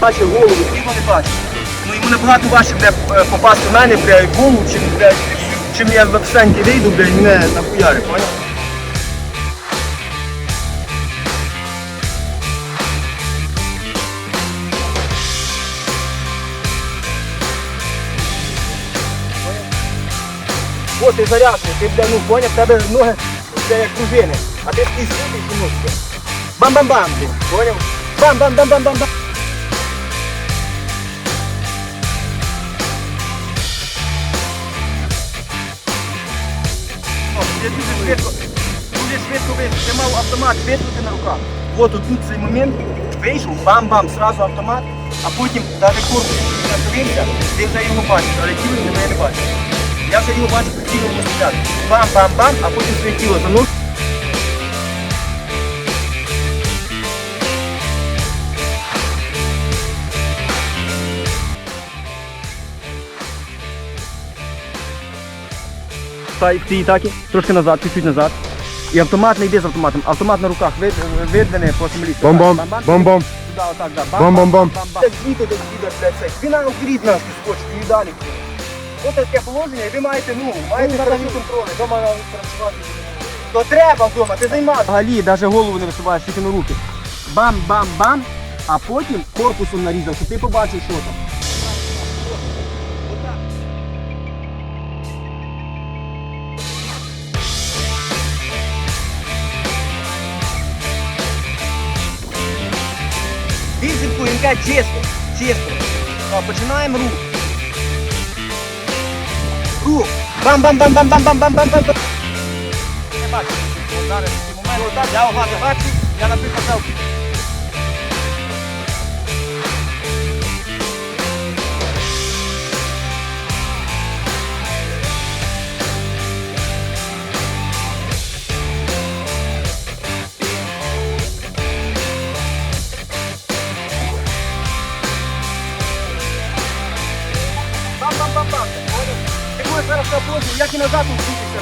Бачив голову, тіло не бачив. Ну йому набагато важче буде е, попасти в мене, бля, голову, чим, бля, чим я в абсенті вийду, і мене нахуяри, поняв? О, ти заряджений, ти, бля, ну, поняв, в тебе ноги, бля, як пружини, а ти такий сидиш ну. Бам-бам-бам, поняв? Бам-бам-бам-бам-бам-бам. Я дуже швидко, дуже швидко вийшов. Я мав автомат витрути на руках. От тут цей момент вийшов, бам-бам, зразу автомат, а потім навіть корпус наставився, ти вже його бачиш, але тіло мене не бачиш. Я вже його бачу, тіло на стріляти. Бам-бам-бам, а потім своє тіло заносить. Та ти так, трошки назад, чуть-чуть назад. І автомат не йде з автоматом. Автомат на руках вид, видвине по землі. Бом-бом, бом-бом. Туди, отак, да. Бом-бом-бом. Як діти десь їде, блядь, цей. Він нам вперед нас скочить і далі. Ось таке положення, і ви маєте, ну, маєте праві контроль. Дома працювати. То треба вдома, ти займався. Взагалі, навіть голову не висуваєш, тільки на руки. Бам-бам-бам, а потім корпусом нарізав, щоб ти побачив, що там. Вісімку він каже чисто, чисто. Починаємо рух. Рух. Бам-бам-бам-бам-бам-бам-бам-бам. Не бачу. Зараз такий момент. Я наприклад зараз на площі, як і назад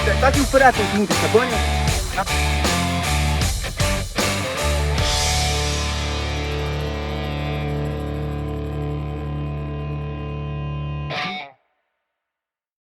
блядь, так і вперед крутитися, поняв?